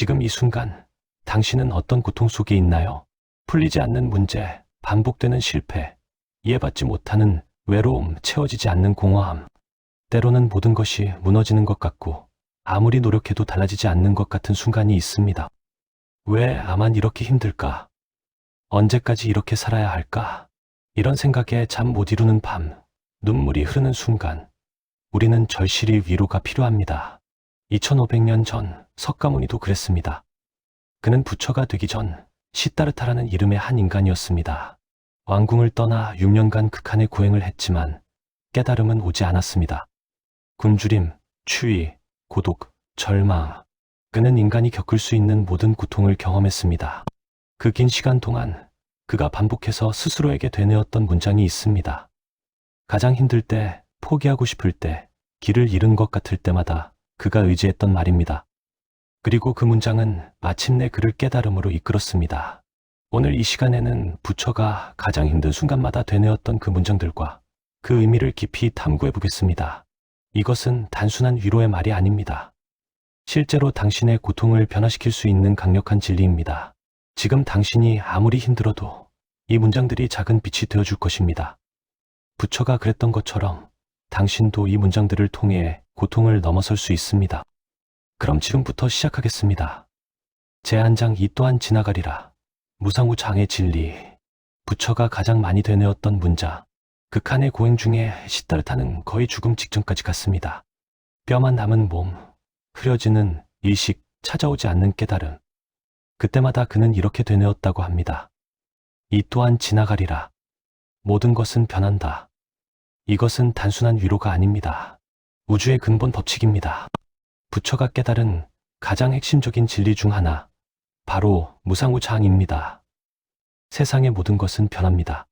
지금 이 순간 당신은 어떤 고통 속에 있나요? 풀리지 않는 문제, 반복되는 실패, 이해받지 못하는 외로움, 채워지지 않는 공허함. 때로는 모든 것이 무너지는 것 같고 아무리 노력해도 달라지지 않는 것 같은 순간이 있습니다. 왜 나만 이렇게 힘들까? 언제까지 이렇게 살아야 할까? 이런 생각에 잠 못 이루는 밤, 눈물이 흐르는 순간, 우리는 절실히 위로가 필요합니다. 2500년 전 석가모니도 그랬습니다. 그는 부처가 되기 전 시타르타라는 이름의 한 인간이었습니다. 왕궁을 떠나 6년간 극한의 고행을 했지만 깨달음은 오지 않았습니다. 굶주림, 추위, 고독, 절망. 그는 인간이 겪을 수 있는 모든 고통을 경험했습니다. 그 긴 시간 동안 그가 반복해서 스스로에게 되뇌었던 문장이 있습니다. 가장 힘들 때, 포기하고 싶을 때, 길을 잃은 것 같을 때마다 그가 의지했던 말입니다. 그리고 그 문장은 마침내 그를 깨달음으로 이끌었습니다. 오늘 이 시간에는 부처가 가장 힘든 순간마다 되뇌었던 그 문장들과 그 의미를 깊이 탐구해 보겠습니다. 이것은 단순한 위로의 말이 아닙니다. 실제로 당신의 고통을 변화시킬 수 있는 강력한 진리입니다. 지금 당신이 아무리 힘들어도 이 문장들이 작은 빛이 되어줄 것입니다. 부처가 그랬던 것처럼 당신도 이 문장들을 통해 고통을 넘어설 수 있습니다. 그럼 지금부터 시작하겠습니다. 제 한 장 이 또한 지나가리라. 무상우 장의 진리. 부처가 가장 많이 되뇌었던 문자. 극한의 고행 중에 시타르타는 거의 죽음 직전까지 갔습니다. 뼈만 남은 몸, 흐려지는 일식, 찾아오지 않는 깨달음. 그때마다 그는 이렇게 되뇌었다고 합니다. 이 또한 지나가리라. 모든 것은 변한다. 이것은 단순한 위로가 아닙니다. 우주의 근본 법칙입니다. 부처가 깨달은 가장 핵심적인 진리 중 하나, 바로 무상우장입니다. 세상의 모든 것은 변합니다.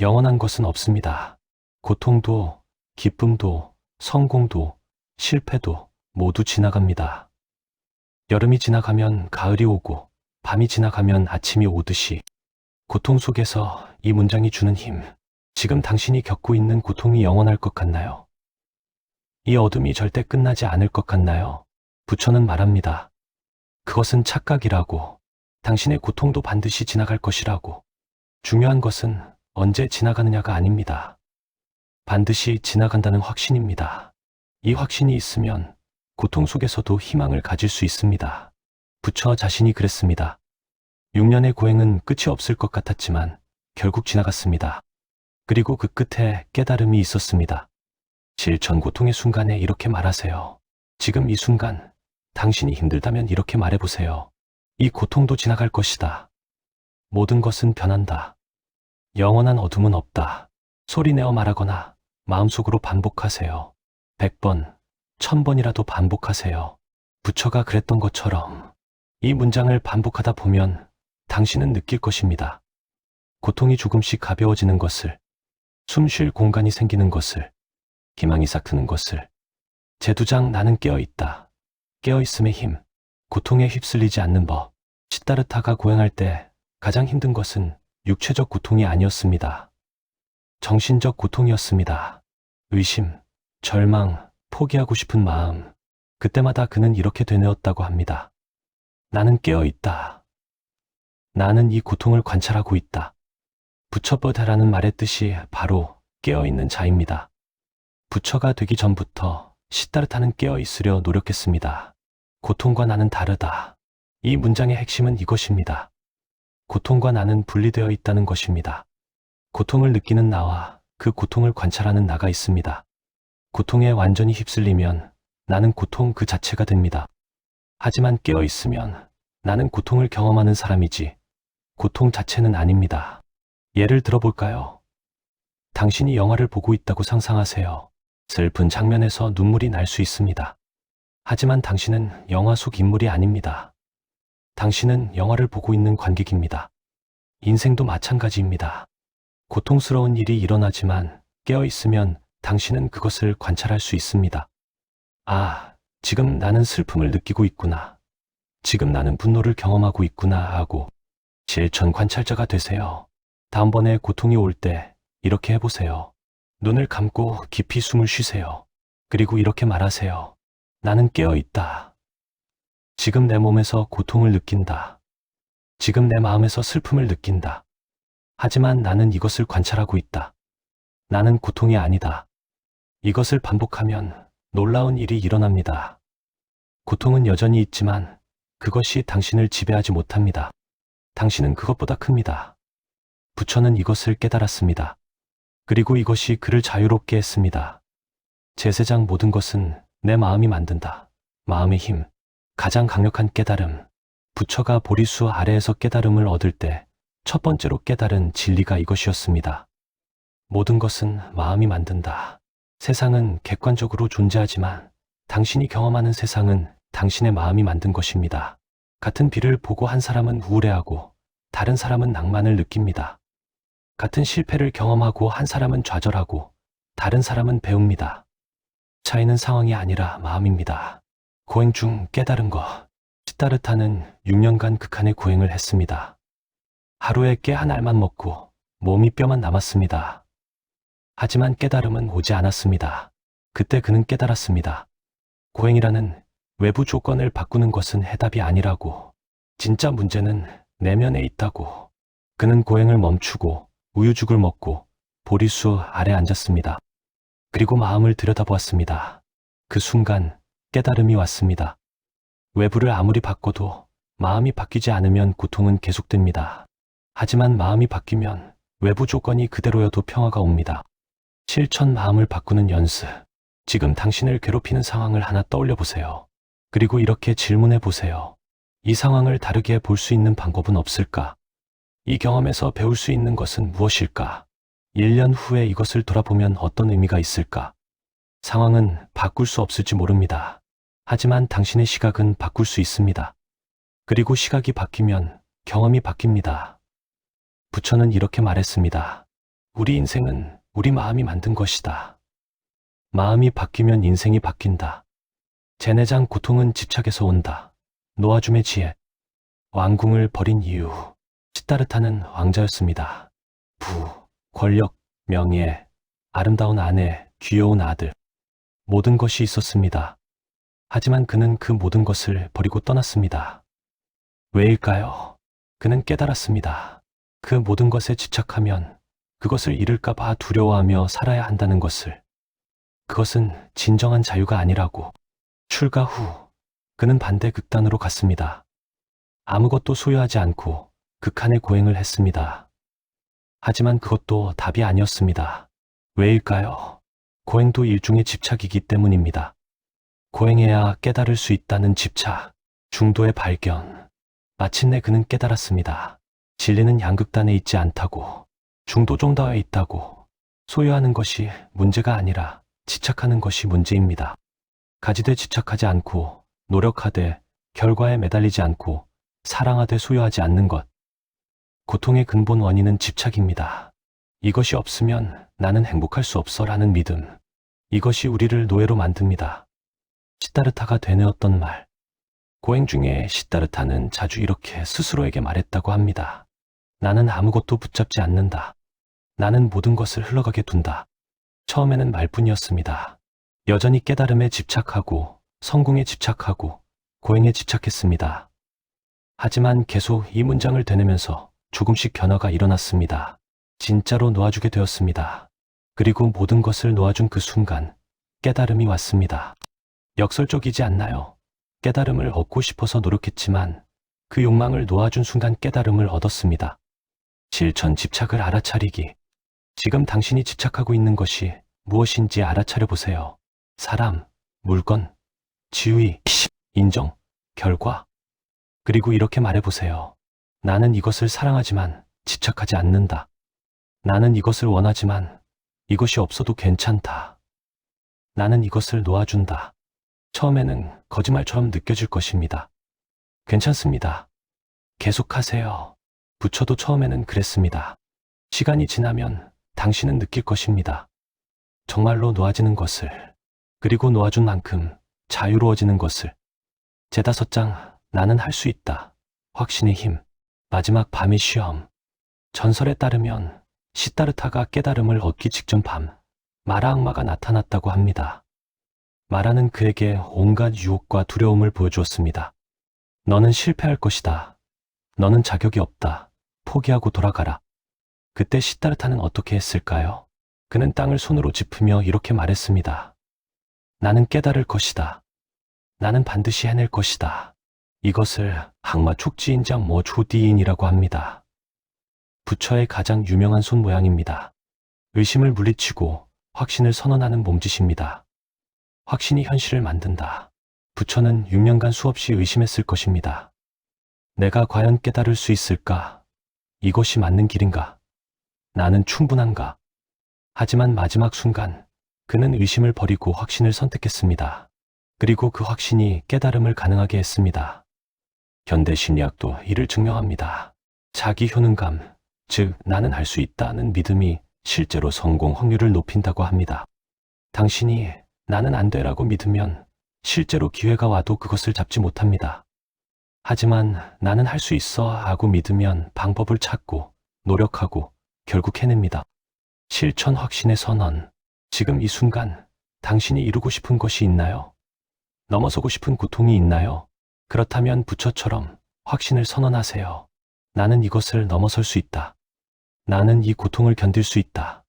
영원한 것은 없습니다. 고통도, 기쁨도, 성공도, 실패도 모두 지나갑니다. 여름이 지나가면 가을이 오고, 밤이 지나가면 아침이 오듯이, 고통 속에서 이 문장이 주는 힘, 지금 당신이 겪고 있는 고통이 영원할 것 같나요? 이 어둠이 절대 끝나지 않을 것 같나요? 부처는 말합니다. 그것은 착각이라고, 당신의 고통도 반드시 지나갈 것이라고. 중요한 것은 언제 지나가느냐가 아닙니다. 반드시 지나간다는 확신입니다. 이 확신이 있으면 고통 속에서도 희망을 가질 수 있습니다. 부처 자신이 그랬습니다. 6년의 고행은 끝이 없을 것 같았지만 결국 지나갔습니다. 그리고 그 끝에 깨달음이 있었습니다. 실천 고통의 순간에 이렇게 말하세요. 지금 이 순간 당신이 힘들다면 이렇게 말해보세요. 이 고통도 지나갈 것이다. 모든 것은 변한다. 영원한 어둠은 없다. 소리내어 말하거나 마음속으로 반복하세요. 100번, 1000번이라도 반복하세요. 부처가 그랬던 것처럼 이 문장을 반복하다 보면 당신은 느낄 것입니다. 고통이 조금씩 가벼워지는 것을, 숨 쉴 공간이 생기는 것을, 희망이 싹트는 것을. 제두장 나는 깨어있다. 깨어있음의 힘, 고통에 휩쓸리지 않는 법. 시타르타가 고행할 때 가장 힘든 것은 육체적 고통이 아니었습니다. 정신적 고통이었습니다. 의심, 절망, 포기하고 싶은 마음. 그때마다 그는 이렇게 되뇌었다고 합니다. 나는 깨어있다. 나는 이 고통을 관찰하고 있다. 부처버다라는 말의 뜻이 바로 깨어있는 자입니다. 부처가 되기 전부터 시타르타는 깨어 있으려 노력했습니다. 고통과 나는 다르다. 이 문장의 핵심은 이것입니다. 고통과 나는 분리되어 있다는 것입니다. 고통을 느끼는 나와 그 고통을 관찰하는 나가 있습니다. 고통에 완전히 휩쓸리면 나는 고통 그 자체가 됩니다. 하지만 깨어 있으면 나는 고통을 경험하는 사람이지 고통 자체는 아닙니다. 예를 들어볼까요? 당신이 영화를 보고 있다고 상상하세요. 슬픈 장면에서 눈물이 날 수 있습니다. 하지만 당신은 영화 속 인물이 아닙니다. 당신은 영화를 보고 있는 관객입니다. 인생도 마찬가지입니다. 고통스러운 일이 일어나지만 깨어 있으면 당신은 그것을 관찰할 수 있습니다. 아, 지금 나는 슬픔을 느끼고 있구나. 지금 나는 분노를 경험하고 있구나 하고 실천 관찰자가 되세요. 다음번에 고통이 올 때 이렇게 해보세요. 눈을 감고 깊이 숨을 쉬세요. 그리고 이렇게 말하세요. 나는 깨어 있다. 지금 내 몸에서 고통을 느낀다. 지금 내 마음에서 슬픔을 느낀다. 하지만 나는 이것을 관찰하고 있다. 나는 고통이 아니다. 이것을 반복하면 놀라운 일이 일어납니다. 고통은 여전히 있지만 그것이 당신을 지배하지 못합니다. 당신은 그것보다 큽니다. 부처는 이것을 깨달았습니다. 그리고 이것이 그를 자유롭게 했습니다. 제세장 모든 것은 내 마음이 만든다. 마음의 힘, 가장 강력한 깨달음. 부처가 보리수 아래에서 깨달음을 얻을 때 첫 번째로 깨달은 진리가 이것이었습니다. 모든 것은 마음이 만든다. 세상은 객관적으로 존재하지만 당신이 경험하는 세상은 당신의 마음이 만든 것입니다. 같은 비를 보고 한 사람은 우울해하고 다른 사람은 낭만을 느낍니다. 같은 실패를 경험하고 한 사람은 좌절하고 다른 사람은 배웁니다. 차이는 상황이 아니라 마음입니다. 고행 중 깨달은 것. 시타르타는 6년간 극한의 고행을 했습니다. 하루에 깨 한 알만 먹고 몸이 뼈만 남았습니다. 하지만 깨달음은 오지 않았습니다. 그때 그는 깨달았습니다. 고행이라는 외부 조건을 바꾸는 것은 해답이 아니라고. 진짜 문제는 내면에 있다고. 그는 고행을 멈추고 우유죽을 먹고 보리수 아래 앉았습니다. 그리고 마음을 들여다보았습니다. 그 순간 깨달음이 왔습니다. 외부를 아무리 바꿔도 마음이 바뀌지 않으면 고통은 계속됩니다. 하지만 마음이 바뀌면 외부 조건이 그대로여도 평화가 옵니다. 실천 마음을 바꾸는 연습. 지금 당신을 괴롭히는 상황을 하나 떠올려 보세요. 그리고 이렇게 질문해 보세요. 이 상황을 다르게 볼 수 있는 방법은 없을까? 이 경험에서 배울 수 있는 것은 무엇일까? 1년 후에 이것을 돌아보면 어떤 의미가 있을까? 상황은 바꿀 수 없을지 모릅니다. 하지만 당신의 시각은 바꿀 수 있습니다. 그리고 시각이 바뀌면 경험이 바뀝니다. 부처는 이렇게 말했습니다. 우리 인생은 우리 마음이 만든 것이다. 마음이 바뀌면 인생이 바뀐다. 제내장 고통은 집착에서 온다. 놓아줌의 지혜. 왕궁을 버린 이유. 시타르타는 왕자였습니다. 부, 권력, 명예, 아름다운 아내, 귀여운 아들. 모든 것이 있었습니다. 하지만 그는 그 모든 것을 버리고 떠났습니다. 왜일까요? 그는 깨달았습니다. 그 모든 것에 집착하면 그것을 잃을까봐 두려워하며 살아야 한다는 것을. 그것은 진정한 자유가 아니라고. 출가 후, 그는 반대 극단으로 갔습니다. 아무것도 소유하지 않고 극한의 고행을 했습니다. 하지만 그것도 답이 아니었습니다. 왜일까요? 고행도 일종의 집착이기 때문입니다. 고행해야 깨달을 수 있다는 집착, 중도의 발견. 마침내 그는 깨달았습니다. 진리는 양극단에 있지 않다고, 중도 정도에 있다고, 소유하는 것이 문제가 아니라 집착하는 것이 문제입니다. 가지되 집착하지 않고, 노력하되, 결과에 매달리지 않고, 사랑하되 소유하지 않는 것. 고통의 근본 원인은 집착입니다. 이것이 없으면 나는 행복할 수 없어 라는 믿음. 이것이 우리를 노예로 만듭니다. 시타르타가 되뇌었던 말. 고행 중에 시타르타는 자주 이렇게 스스로에게 말했다고 합니다. 나는 아무것도 붙잡지 않는다. 나는 모든 것을 흘러가게 둔다. 처음에는 말뿐이었습니다. 여전히 깨달음에 집착하고 성공에 집착하고 고행에 집착했습니다. 하지만 계속 이 문장을 되뇌면서 조금씩 변화가 일어났습니다. 진짜로 놓아주게 되었습니다. 그리고 모든 것을 놓아준 그 순간 깨달음이 왔습니다. 역설적이지 않나요? 깨달음을 얻고 싶어서 노력했지만 그 욕망을 놓아준 순간 깨달음을 얻었습니다. 실천 집착을 알아차리기. 지금 당신이 집착하고 있는 것이 무엇인지 알아차려 보세요. 사람, 물건, 지위, 인정, 결과. 그리고 이렇게 말해보세요. 나는 이것을 사랑하지만 집착하지 않는다. 나는 이것을 원하지만 이것이 없어도 괜찮다. 나는 이것을 놓아준다. 처음에는 거짓말처럼 느껴질 것입니다. 괜찮습니다. 계속하세요. 부처도 처음에는 그랬습니다. 시간이 지나면 당신은 느낄 것입니다. 정말로 놓아지는 것을, 그리고 놓아준 만큼 자유로워지는 것을. 제다섯 장, 나는 할 수 있다. 확신의 힘. 마지막 밤의 시험. 전설에 따르면 시타르타가 깨달음을 얻기 직전 밤, 마라 악마가 나타났다고 합니다. 마라는 그에게 온갖 유혹과 두려움을 보여주었습니다. 너는 실패할 것이다. 너는 자격이 없다. 포기하고 돌아가라. 그때 시타르타는 어떻게 했을까요? 그는 땅을 손으로 짚으며 이렇게 말했습니다. 나는 깨달을 것이다. 나는 반드시 해낼 것이다. 이것을 항마 촉지인장 모조디인이라고 합니다. 부처의 가장 유명한 손 모양입니다. 의심을 물리치고 확신을 선언하는 몸짓입니다. 확신이 현실을 만든다. 부처는 6년간 수없이 의심했을 것입니다. 내가 과연 깨달을 수 있을까? 이것이 맞는 길인가? 나는 충분한가? 하지만 마지막 순간 그는 의심을 버리고 확신을 선택했습니다. 그리고 그 확신이 깨달음을 가능하게 했습니다. 현대 심리학도 이를 증명합니다. 자기 효능감, 즉 나는 할 수 있다는 믿음이 실제로 성공 확률을 높인다고 합니다. 당신이 나는 안 돼라고 믿으면 실제로 기회가 와도 그것을 잡지 못합니다. 하지만 나는 할 수 있어 하고 믿으면 방법을 찾고 노력하고 결국 해냅니다. 실천 확신의 선언. 지금 이 순간 당신이 이루고 싶은 것이 있나요? 넘어서고 싶은 고통이 있나요? 그렇다면 부처처럼 확신을 선언하세요. 나는 이것을 넘어설 수 있다. 나는 이 고통을 견딜 수 있다.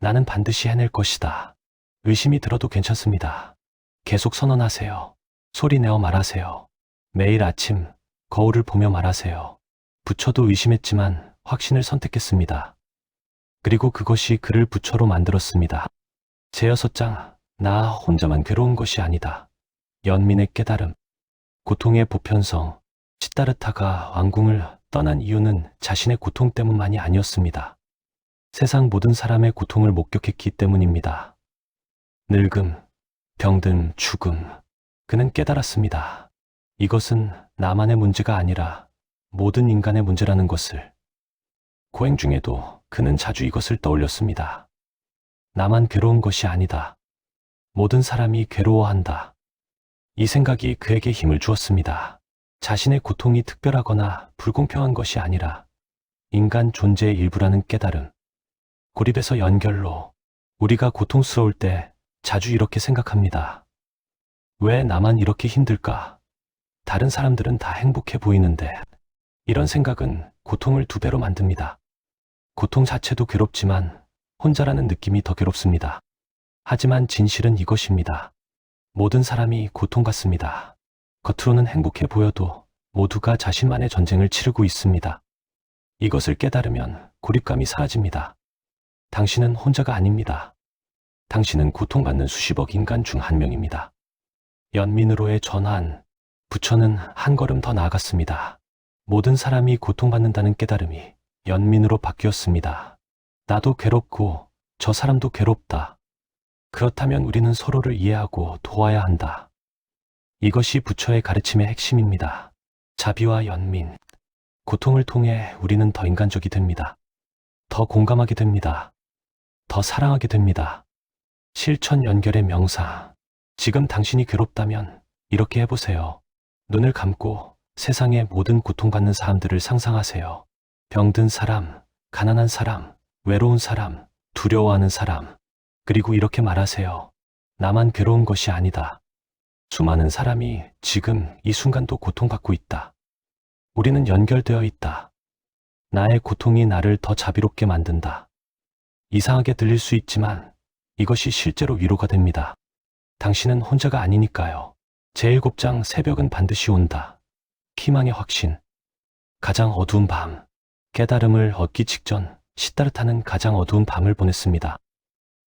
나는 반드시 해낼 것이다. 의심이 들어도 괜찮습니다. 계속 선언하세요. 소리 내어 말하세요. 매일 아침 거울을 보며 말하세요. 부처도 의심했지만 확신을 선택했습니다. 그리고 그것이 그를 부처로 만들었습니다. 제6장, 나 혼자만 괴로운 것이 아니다. 연민의 깨달음, 고통의 보편성, 시타르타가 왕궁을 떠난 이유는 자신의 고통 때문만이 아니었습니다. 세상 모든 사람의 고통을 목격했기 때문입니다. 늙음, 병든 죽음. 그는 깨달았습니다. 이것은 나만의 문제가 아니라 모든 인간의 문제라는 것을. 고행 중에도 그는 자주 이것을 떠올렸습니다. 나만 괴로운 것이 아니다. 모든 사람이 괴로워한다. 이 생각이 그에게 힘을 주었습니다. 자신의 고통이 특별하거나 불공평한 것이 아니라 인간 존재의 일부라는 깨달음. 고립에서 연결로 우리가 고통스러울 때 자주 이렇게 생각합니다. 왜 나만 이렇게 힘들까? 다른 사람들은 다 행복해 보이는데 이런 생각은 고통을 두 배로 만듭니다. 고통 자체도 괴롭지만 혼자라는 느낌이 더 괴롭습니다. 하지만 진실은 이것입니다. 모든 사람이 고통받습니다. 겉으로는 행복해 보여도 모두가 자신만의 전쟁을 치르고 있습니다. 이것을 깨달으면 고립감이 사라집니다. 당신은 혼자가 아닙니다. 당신은 고통받는 수십억 인간 중 한 명입니다. 연민으로의 전환, 부처는 한 걸음 더 나아갔습니다. 모든 사람이 고통받는다는 깨달음이 연민으로 바뀌었습니다. 나도 괴롭고 저 사람도 괴롭다. 그렇다면 우리는 서로를 이해하고 도와야 한다. 이것이 부처의 가르침의 핵심입니다. 자비와 연민. 고통을 통해 우리는 더 인간적이 됩니다. 더 공감하게 됩니다. 더 사랑하게 됩니다. 실천 연결의 명사. 지금 당신이 괴롭다면 이렇게 해보세요. 눈을 감고 세상의 모든 고통받는 사람들을 상상하세요. 병든 사람, 가난한 사람, 외로운 사람, 두려워하는 사람. 그리고 이렇게 말하세요. 나만 괴로운 것이 아니다. 수많은 사람이 지금 이 순간도 고통받고 있다. 우리는 연결되어 있다. 나의 고통이 나를 더 자비롭게 만든다. 이상하게 들릴 수 있지만 이것이 실제로 위로가 됩니다. 당신은 혼자가 아니니까요. 제7장 새벽은 반드시 온다. 희망의 확신. 가장 어두운 밤. 깨달음을 얻기 직전 시타르타는 가장 어두운 밤을 보냈습니다.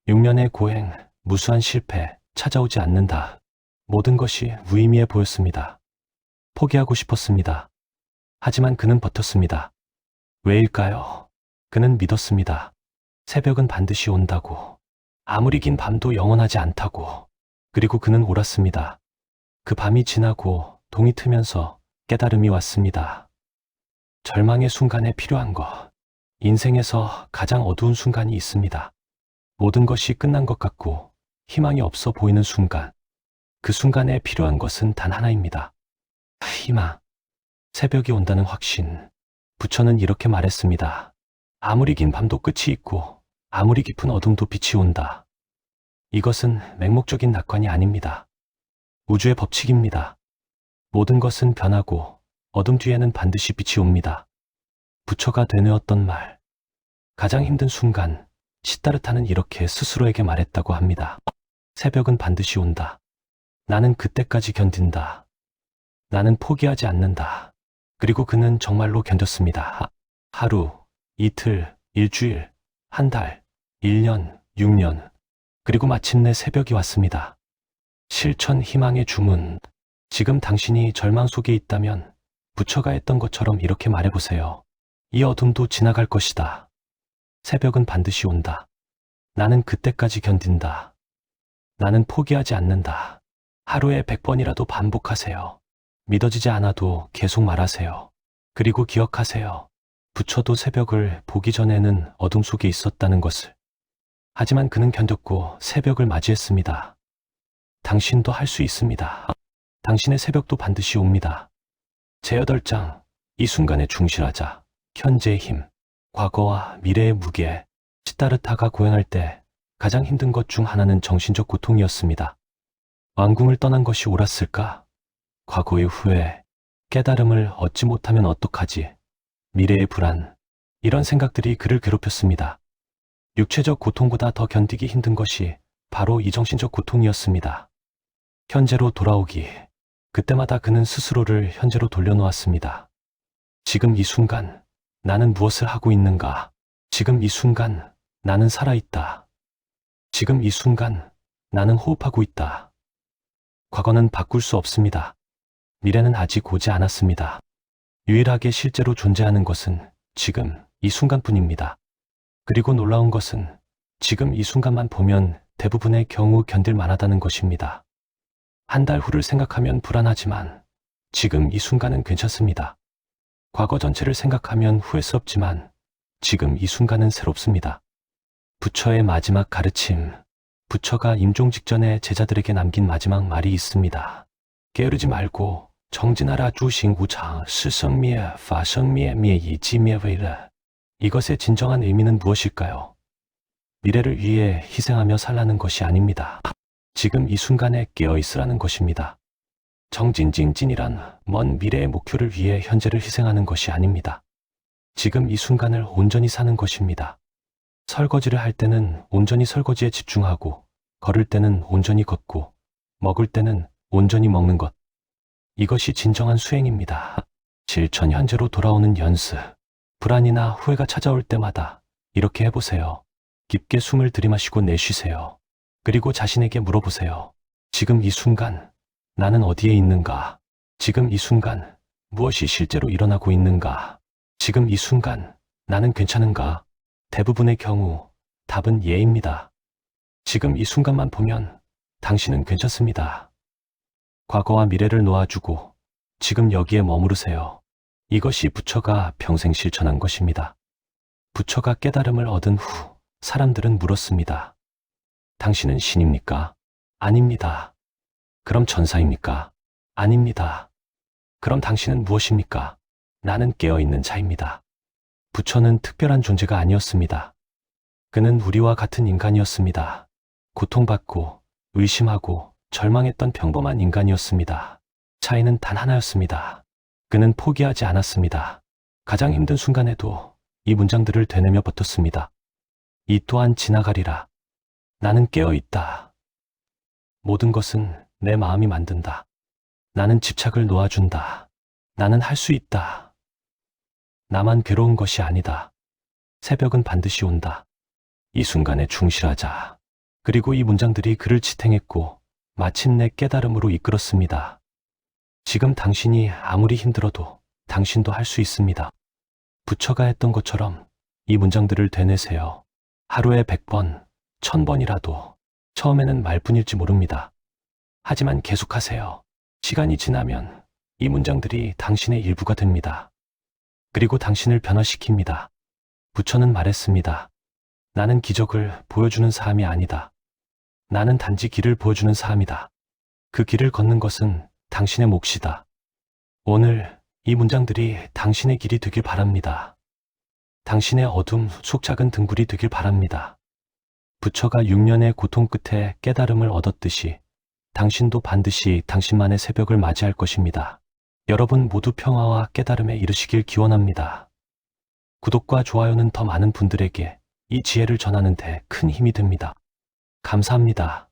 6년의 고행, 무수한 실패, 찾아오지 않는다. 모든 것이 무의미해 보였습니다. 포기하고 싶었습니다. 하지만 그는 버텼습니다. 왜일까요? 그는 믿었습니다. 새벽은 반드시 온다고. 아무리 긴 밤도 영원하지 않다고. 그리고 그는 옳았습니다. 그 밤이 지나고 동이 트면서 깨달음이 왔습니다. 절망의 순간에 필요한 것. 인생에서 가장 어두운 순간이 있습니다. 모든 것이 끝난 것 같고 희망이 없어 보이는 순간. 그 순간에 필요한 것은 단 하나입니다. 희망. 새벽이 온다는 확신. 부처는 이렇게 말했습니다. 아무리 긴 밤도 끝이 있고 아무리 깊은 어둠도 빛이 온다. 이것은 맹목적인 낙관이 아닙니다. 우주의 법칙입니다. 모든 것은 변하고 어둠 뒤에는 반드시 빛이 옵니다. 부처가 되뇌었던 말. 가장 힘든 순간, 시타르타는 이렇게 스스로에게 말했다고 합니다. 새벽은 반드시 온다. 나는 그때까지 견딘다. 나는 포기하지 않는다. 그리고 그는 정말로 견뎠습니다. 하루, 이틀, 일주일, 한 달, 1년, 6년, 그리고 마침내 새벽이 왔습니다. 실천 희망의 주문. 지금 당신이 절망 속에 있다면 부처가 했던 것처럼 이렇게 말해보세요. 이 어둠도 지나갈 것이다. 새벽은 반드시 온다. 나는 그때까지 견딘다. 나는 포기하지 않는다. 하루에 100번이라도 반복하세요. 믿어지지 않아도 계속 말하세요. 그리고 기억하세요. 부처도 새벽을 보기 전에는 어둠 속에 있었다는 것을. 하지만 그는 견뎠고 새벽을 맞이했습니다. 당신도 할 수 있습니다. 당신의 새벽도 반드시 옵니다. 제8장, 이 순간에 충실하자. 현재의 힘, 과거와 미래의 무게. 시타르타가 고행할 때 가장 힘든 것 중 하나는 정신적 고통이었습니다. 왕궁을 떠난 것이 옳았을까? 과거의 후회, 깨달음을 얻지 못하면 어떡하지? 미래의 불안, 이런 생각들이 그를 괴롭혔습니다. 육체적 고통보다 더 견디기 힘든 것이 바로 이 정신적 고통이었습니다. 현재로 돌아오기. 그때마다 그는 스스로를 현재로 돌려놓았습니다. 지금 이 순간, 나는 무엇을 하고 있는가? 지금 이 순간, 나는 살아있다. 지금 이 순간, 나는 호흡하고 있다. 과거는 바꿀 수 없습니다. 미래는 아직 오지 않았습니다. 유일하게 실제로 존재하는 것은 지금 이 순간뿐입니다. 그리고 놀라운 것은 지금 이 순간만 보면 대부분의 경우 견딜 만하다는 것입니다. 한 달 후를 생각하면 불안하지만 지금 이 순간은 괜찮습니다. 과거 전체를 생각하면 후회스럽지만 지금 이 순간은 새롭습니다. 부처의 마지막 가르침. 부처가 임종 직전에 제자들에게 남긴 마지막 말이 있습니다. 게으르지 말고 정진하라 주신구장 스성미에 파성미에 미에이 지미에웨이르 이것의 진정한 의미는 무엇일까요? 미래를 위해 희생하며 살라는 것이 아닙니다. 지금 이 순간에 깨어 있으라는 것입니다. 정진진진이란 먼 미래의 목표를 위해 현재를 희생하는 것이 아닙니다. 지금 이 순간을 온전히 사는 것입니다. 설거지를 할 때는 온전히 설거지에 집중하고, 걸을 때는 온전히 걷고, 먹을 때는 온전히 먹는 것. 이것이 진정한 수행입니다. 실천 현재로 돌아오는 연습. 불안이나 후회가 찾아올 때마다 이렇게 해보세요. 깊게 숨을 들이마시고 내쉬세요. 그리고 자신에게 물어보세요. 지금 이 순간, 나는 어디에 있는가? 지금 이 순간, 무엇이 실제로 일어나고 있는가? 지금 이 순간, 나는 괜찮은가? 대부분의 경우, 답은 예입니다. 지금 이 순간만 보면, 당신은 괜찮습니다. 과거와 미래를 놓아주고, 지금 여기에 머무르세요. 이것이 부처가 평생 실천한 것입니다. 부처가 깨달음을 얻은 후, 사람들은 물었습니다. 당신은 신입니까? 아닙니다. 그럼 전사입니까? 아닙니다. 그럼 당신은 무엇입니까? 나는 깨어있는 자입니다. 부처는 특별한 존재가 아니었습니다. 그는 우리와 같은 인간이었습니다. 고통받고, 의심하고, 절망했던 평범한 인간이었습니다. 차이는 단 하나였습니다. 그는 포기하지 않았습니다. 가장 힘든 순간에도 이 문장들을 되뇌며 버텼습니다. 이 또한 지나가리라. 나는 깨어있다. 모든 것은 내 마음이 만든다. 나는 집착을 놓아준다. 나는 할 수 있다. 나만 괴로운 것이 아니다. 새벽은 반드시 온다. 이 순간에 충실하자. 그리고 이 문장들이 그를 지탱했고 마침내 깨달음으로 이끌었습니다. 지금 당신이 아무리 힘들어도 당신도 할 수 있습니다. 부처가 했던 것처럼 이 문장들을 되뇌세요. 하루에 100번, 1000번이라도 처음에는 말뿐일지 모릅니다. 하지만 계속하세요. 시간이 지나면 이 문장들이 당신의 일부가 됩니다. 그리고 당신을 변화시킵니다. 부처는 말했습니다. 나는 기적을 보여주는 사람이 아니다. 나는 단지 길을 보여주는 사람이다. 그 길을 걷는 것은 당신의 몫이다. 오늘 이 문장들이 당신의 길이 되길 바랍니다. 당신의 어둠 속 작은 등불이 되길 바랍니다. 부처가 6년의 고통 끝에 깨달음을 얻었듯이 당신도 반드시 당신만의 새벽을 맞이할 것입니다. 여러분 모두 평화와 깨달음에 이르시길 기원합니다. 구독과 좋아요는 더 많은 분들에게 이 지혜를 전하는 데 큰 힘이 됩니다. 감사합니다.